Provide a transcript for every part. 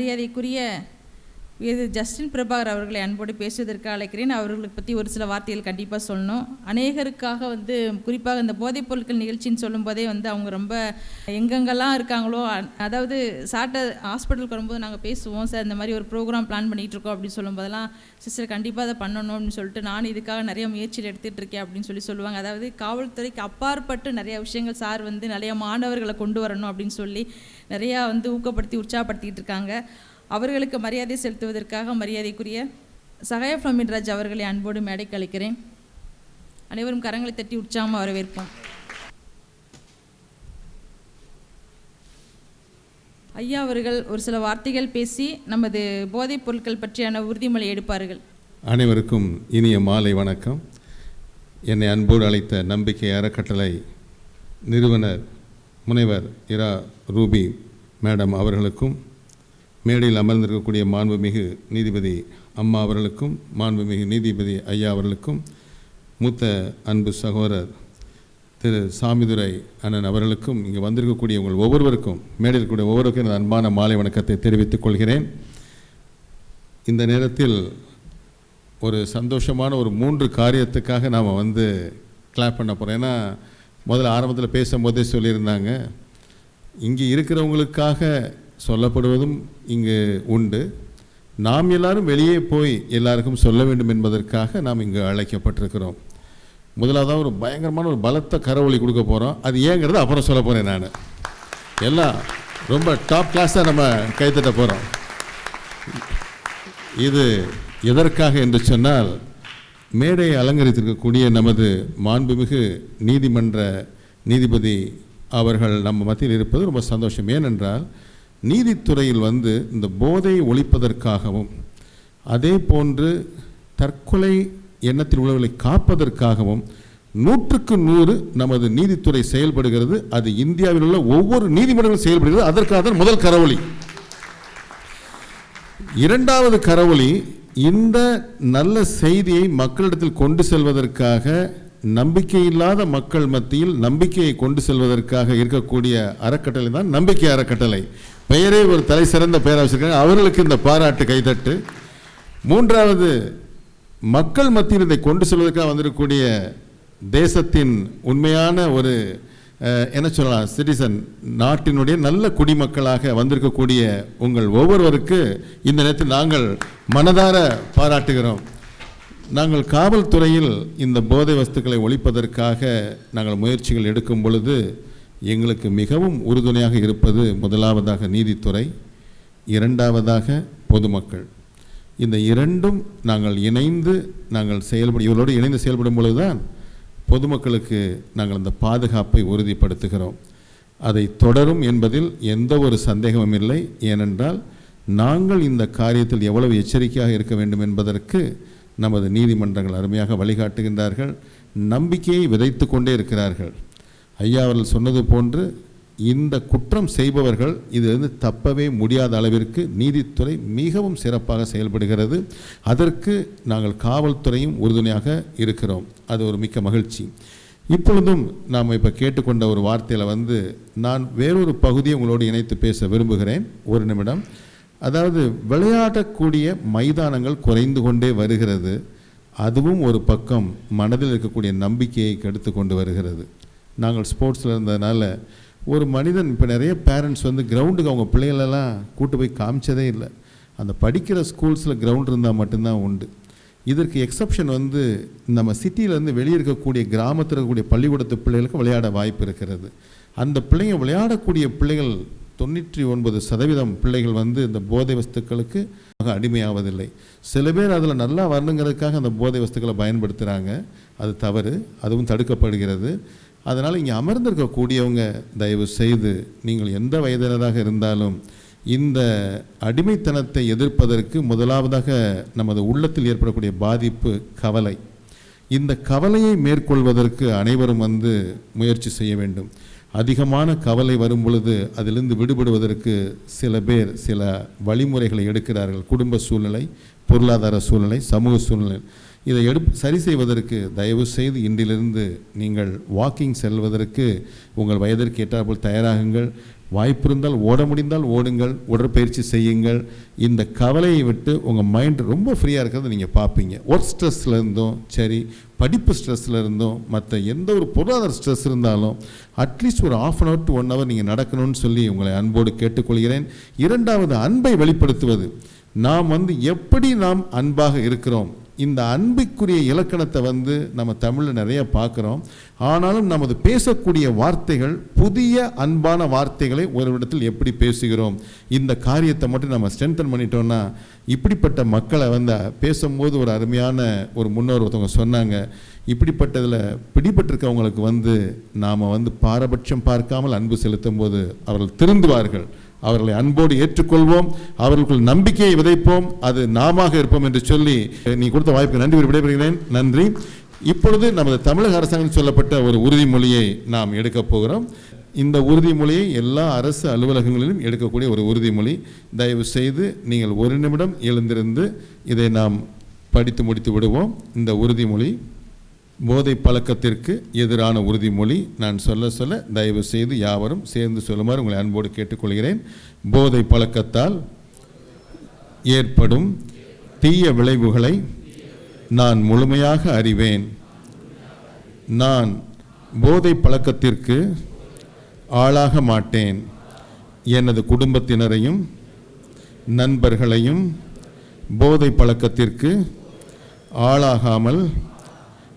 மரியாதைக்குரிய இது ஜஸ்டின் பிரபாகர் அவர்களை அன்போடு பேசுவதற்கு அழைக்கிறேன். அவர்களை பற்றி ஒரு சில வார்த்தைகள் கண்டிப்பாக சொல்லணும். அநேகருக்காக வந்து குறிப்பாக இந்த போதைப் பொருட்கள் நிகழ்ச்சின்னு சொல்லும்போதே வந்து அவங்க ரொம்ப எங்கெங்கெல்லாம் இருக்காங்களோ அதாவது சாட்டை ஹாஸ்பிட்டலுக்கு வரும்போது நாங்கள் பேசுவோம். சார் இந்த மாதிரி ஒரு ப்ரோக்ராம் பிளான் பண்ணிகிட்டு இருக்கோம் அப்படின்னு சொல்லும்போதெல்லாம் சிஸ்டர் கண்டிப்பாக அதை பண்ணணும் அப்படின்னு சொல்லிட்டு நான் இதுக்காக நிறைய முயற்சியில் எடுத்துகிட்டு இருக்கேன் அப்படின்னு சொல்லி சொல்லுவாங்க. அதாவது காவல்துறைக்கு அப்பாற்பட்டு நிறைய விஷயங்கள் சார் வந்து நிறைய மாணவர்களை கொண்டு வரணும் அப்படின்னு சொல்லி நிறையா வந்து ஊக்கப்படுத்தி உற்சாகப்படுத்திக்கிட்டு இருக்காங்க. அவர்களுக்கு மரியாதை செலுத்துவதற்காக மரியாதைக்குரிய சகாய ஃப்ளமின்ராஜ் அவர்களை அன்போடு மேடைக்கு அழைக்கிறேன். அனைவரும் கரங்களை தட்டி உற்சாகமாக வரவேற்போம். ஐயா அவர்கள் ஒரு சில வார்த்தைகள் பேசி நமது போதைப் பொருட்கள் பற்றியான உறுதிமொழி எடுப்பார்கள். அனைவருக்கும் இனிய மாலை வணக்கம். என்னை அன்போடு அழைத்த நம்பிக்கை அறக்கட்டளை நிறுவனர் முனைவர் இரா ரூபி மேடம் அவர்களுக்கும் மேடையில் அமர்ந்திருக்கக்கூடிய மாண்புமிகு நீதிபதி அம்மா அவர்களுக்கும் மாண்புமிகு நீதிபதி ஐயா அவர்களுக்கும் மூத்த அன்பு சகோதரர் திரு சாமிதுரை அண்ணன் அவர்களுக்கும் இங்கே வந்திருக்கக்கூடிய உங்கள் ஒவ்வொருவருக்கும் மேடையில் கூடிய ஒவ்வொருவருக்கும் எனது அன்பான மாலை வணக்கத்தை தெரிவித்துக் கொள்கிறேன். இந்த நேரத்தில் ஒரு சந்தோஷமான ஒரு மூன்று காரியத்துக்காக நாம் வந்து கிளாப் பண்ண போகிறோம் ஏன்னா முதல்ல ஆரம்பத்தில் பேசும்போதே சொல்லியிருந்தாங்க. இங்கே இருக்கிறவங்களுக்காக சொல்லப்படுவதும் இங்கு உண்டு. நாம் எல்லாரும் வெளியே போய் எல்லாருக்கும் சொல்ல வேண்டும் என்பதற்காக நாம் இங்கு அழைக்கப்பட்டிருக்கிறோம். முதலாவதாக ஒரு பயங்கரமான ஒரு பலத்த கரவொலி கொடுக்க போகிறோம் அது ஏங்கிறது அப்புறம் சொல்ல போகிறேன் நான். எல்லாம் ரொம்ப டாப் கிளாஸாக நம்ம கைத்தட்ட போகிறோம் இது எதற்காக என்று சொன்னால் மேடையை அலங்கரித்திருக்கக்கூடிய நமது மாண்புமிகு நீதிமன்ற நீதிபதி அவர்கள் நம்ம மத்தியில் இருப்பது ரொம்ப சந்தோஷம். ஏனென்றால் நீதித்துறையில் வந்து இந்த போதையை ஒழிப்பதற்காகவும் அதே போன்று தற்கொலை எண்ணத்தில் உள்ளவர்களை காப்பதற்காகவும் நூற்றுக்கு நூறு நமது நீதித்துறை செயல்படுகிறது. அது இந்தியாவில் உள்ள ஒவ்வொரு நீதிமன்றங்களும் செயல்படுகிறது. அதற்காக தான் முதல் கரவொலி. இரண்டாவது கரவொலி இந்த நல்ல செய்தியை மக்களிடத்தில் கொண்டு செல்வதற்காக நம்பிக்கையில்லாத மக்கள் மத்தியில் நம்பிக்கையை கொண்டு செல்வதற்காக இருக்கக்கூடிய அறக்கட்டளை தான் நம்பிக்கை அறக்கட்டளை. பெயரே ஒரு தலை சிறந்த பெயராக வச்சுருக்காங்க. அவர்களுக்கு இந்த பாராட்டு கைதட்டு. மூன்றாவது மக்கள் மத்தியில் இதை கொண்டு செல்வதற்காக வந்திருக்கக்கூடிய தேசத்தின் உண்மையான ஒரு என்ன சொல்லலாம் சிட்டிசன் நாட்டினுடைய நல்ல குடிமக்களாக வந்திருக்கக்கூடிய உங்கள் ஒவ்வொருவருக்கு இந்த நேரத்தில் நாங்கள் மனதார பாராட்டுகிறோம். நாங்கள் காவல்துறையில் இந்த போதை வஸ்துக்களை ஒழிப்பதற்காக நாங்கள் முயற்சிகள் எடுக்கும் பொழுது எங்களுக்கு மிகவும் உறுதுணையாக இருப்பது முதலாவதாக நீதித்துறை இரண்டாவதாக பொதுமக்கள். இந்த இரண்டும் நாங்கள் இணைந்து நாங்கள் செயல்பட இவர்களோடு இணைந்து செயல்படும் பொழுதுதான் பொதுமக்களுக்கு நாங்கள் அந்த பாதுகாப்பை உறுதிப்படுத்துகிறோம். அதை தொடரும் என்பதில் எந்த ஒரு சந்தேகமும் இல்லை. ஏனென்றால் நாங்கள் இந்த காரியத்தில் எவ்வளவு எச்சரிக்கையாக இருக்க வேண்டும் என்பதற்கு நமது நீதிமன்றங்கள் அருமையாக வழிகாட்டுகின்றார்கள். நம்பிக்கையை விதைத்து கொண்டே இருக்கிறார்கள். ஐயா அவர்கள் சொன்னது போன்று இந்த குற்றம் செய்பவர்கள் இதிலிருந்து தப்பவே முடியாத அளவிற்கு நீதித்துறை மிகவும் சிறப்பாக செயல்படுகிறது. அதற்கு நாங்கள் காவல்துறையும் உறுதுணையாக இருக்கிறோம். அது ஒரு மிக்க மகிழ்ச்சி. இப்பொழுதும் நாம் இப்போ கேட்டுக்கொண்ட ஒரு வார்த்தையில் வந்து நான் வேறொரு பகுதியை உங்களோடு இணைத்து பேச விரும்புகிறேன். ஒரு நிமிடம். அதாவது விளையாடக்கூடிய மைதானங்கள் குறைந்து கொண்டே வருகிறது. அதுவும் ஒரு பக்கம் மனதில் இருக்கக்கூடிய நம்பிக்கையை கெடுத்து கொண்டு வருகிறது. நாங்கள் ஸ்போர்ட்ஸில் இருந்ததுனால ஒரு மனிதன் இப்போ நிறைய பேரண்ட்ஸ் வந்து கிரவுண்டுக்கு அவங்க பிள்ளைகளெல்லாம் கூட்டு போய் காமிச்சதே இல்லை. அந்த படிக்கிற ஸ்கூல்ஸில் கிரவுண்ட் இருந்தால் மட்டும்தான் உண்டு. இதற்கு எக்ஸப்ஷன் வந்து நம்ம சிட்டியிலேருந்து வெளியே இருக்கக்கூடிய கிராமத்தில் இருக்கக்கூடிய பள்ளிக்கூடத்து பிள்ளைகளுக்கு விளையாட வாய்ப்பு இருக்கிறது. அந்த பிள்ளைங்க விளையாடக்கூடிய பிள்ளைகள் தொண்ணூற்றி ஒன்பது சதவீதம் பிள்ளைகள் வந்து இந்த போதை வஸ்துக்களுக்கு அடிமையாவதில்லை. சில பேர் அதில் நல்லா வரணுங்கிறதுக்காக அந்த போதை வஸ்துக்களை பயன்படுத்துகிறாங்க அது தவறு அதுவும் தடுக்கப்படுகிறது. அதனால் இங்கே அமர்ந்திருக்கக்கூடியவங்க தயவு செய்து நீங்கள் எந்த வயதினராக இருந்தாலும் இந்த அடிமைத்தனத்தை எதிர்ப்பதற்கு முதலாவதாக நமது உள்ளத்தில் ஏற்படக்கூடிய பாதிப்பு கவலை. இந்த கவலையை மேற்கொள்வதற்கு அனைவரும் வந்து முயற்சி செய்ய வேண்டும். அதிகமான கவலை வரும் பொழுது அதிலிருந்து விடுபடுவதற்கு சில பேர் சில வழிமுறைகளை எடுக்கிறார்கள். குடும்ப சூழ்நிலை பொருளாதார சூழ்நிலை சமூக சூழ்நிலை. இதை எடு சரி செய்வதற்கு தயவு செய்து இன்றிலிருந்து நீங்கள் வாக்கிங் செல்வதற்கு உங்கள் வயதிற்கு ஏற்றாற்போல் தயாராகுங்கள். வாய்ப்பு இருந்தால் ஓட முடிந்தால் ஓடுங்கள். உடற்பயிற்சி செய்யுங்கள். இந்த கவலையை விட்டு உங்கள் மைண்ட் ரொம்ப ஃப்ரீயாக இருக்கிறத நீங்கள் பார்ப்பீங்க ஒர்க் ஸ்ட்ரெஸ்ஸில் இருந்தும் சரி படிப்பு ஸ்ட்ரெஸ்ஸில் இருந்தும் மற்ற எந்த ஒரு பொருளாதார ஸ்ட்ரெஸ் இருந்தாலும் அட்லீஸ்ட் ஒரு half an hour to one hour நீங்கள் நடக்கணும்னு சொல்லி உங்களை அன்போடு கேட்டுக்கொள்கிறேன். இரண்டாவது அன்பை வெளிப்படுத்துவது. நாம் வந்து எப்படி நாம் அன்பாக இருக்கிறோம்? இந்த அன்புக்குரிய இலக்கணத்தை வந்து நம்ம தமிழில் நிறைய பார்க்குறோம். ஆனாலும் நமது பேசக்கூடிய வார்த்தைகள் புதிய அன்பான வார்த்தைகளை ஒரு இடத்தில் எப்படி பேசுகிறோம்? இந்த காரியத்தை மட்டும் நம்ம ஸ்ட்ரென்தன் பண்ணிட்டோம்னா இப்படிப்பட்ட மக்களை வந்து பேசும்போது ஒரு அருமையான ஒரு முன்னோர் ஒருத்தவங்க சொன்னாங்க. இப்படிப்பட்டதில் பிடிபட்டிருக்கவங்களுக்கு வந்து நாம் வந்து பாரபட்சம் பார்க்காமல் அன்பு செலுத்தும் போது அவர்கள் திருந்துவார்கள். அவர்களை அன்போடு ஏற்றுக்கொள்வோம். அவர்களுக்குள் நம்பிக்கையை விதைப்போம். அது நாமாக இருப்போம் என்று சொல்லி நீ கொடுத்த வாய்ப்புக்கு நன்றி விடைபெறுகிறேன். நன்றி. இப்பொழுது நமது தமிழக அரசாங்கம் சொல்லப்பட்ட ஒரு உறுதிமொழியை நாம் எடுக்கப் போகிறோம். இந்த உறுதிமொழியை எல்லா அரசு அலுவலகங்களிலும் எடுக்கக்கூடிய ஒரு உறுதிமொழி. தயவு செய்து நீங்கள் ஒரு நிமிடம் எழுந்திருந்து இதை நாம் படித்து முடித்து விடுவோம். இந்த உறுதிமொழி போதை பழக்கத்திற்கு எதிரான உறுதிமொழி நான் சொல்ல சொல்ல தயவு செய்து யாவரும் சேர்ந்து சொல்லுமாறு உங்களை அன்போடு கேட்டுக்கொள்கிறேன். போதை பழக்கத்தால் ஏற்படும் தீய விளைவுகளை நான் முழுமையாக அறிவேன். நான் போதை பழக்கத்திற்கு ஆளாக மாட்டேன். எனது குடும்பத்தினரையும் நண்பர்களையும் போதை பழக்கத்திற்கு ஆளாகாமல்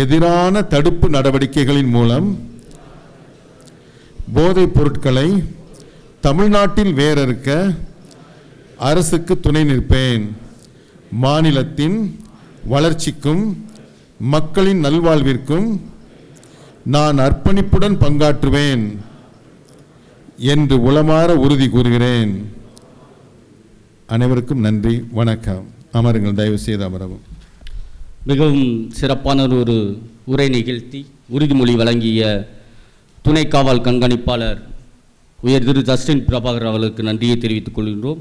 எதிரான தடுப்பு நடவடிக்கைகளின் மூலம் போதைப் பொருட்களை தமிழ்நாட்டில் வேறறுக்க அரசுக்கு துணை நிற்பேன். மாநிலத்தின் வளர்ச்சிக்கும் மக்களின் நல்வாழ்விற்கும் நான் அர்ப்பணிப்புடன் பங்காற்றுவேன் என்று உளமாற உறுதி கூறுகிறேன். அனைவருக்கும் நன்றி வணக்கம். அமருங்கள் தயவு செய்து அமரவும். மிகவும் சிறப்பான ஒரு உரை நிகழ்த்தி உறுதிமொழி வழங்கிய துணை காவல் கண்காணிப்பாளர் உயர் திரு ஜஸ்டின் பிரபாகர் அவர்களுக்கு நன்றியை தெரிவித்துக் கொள்கின்றோம்.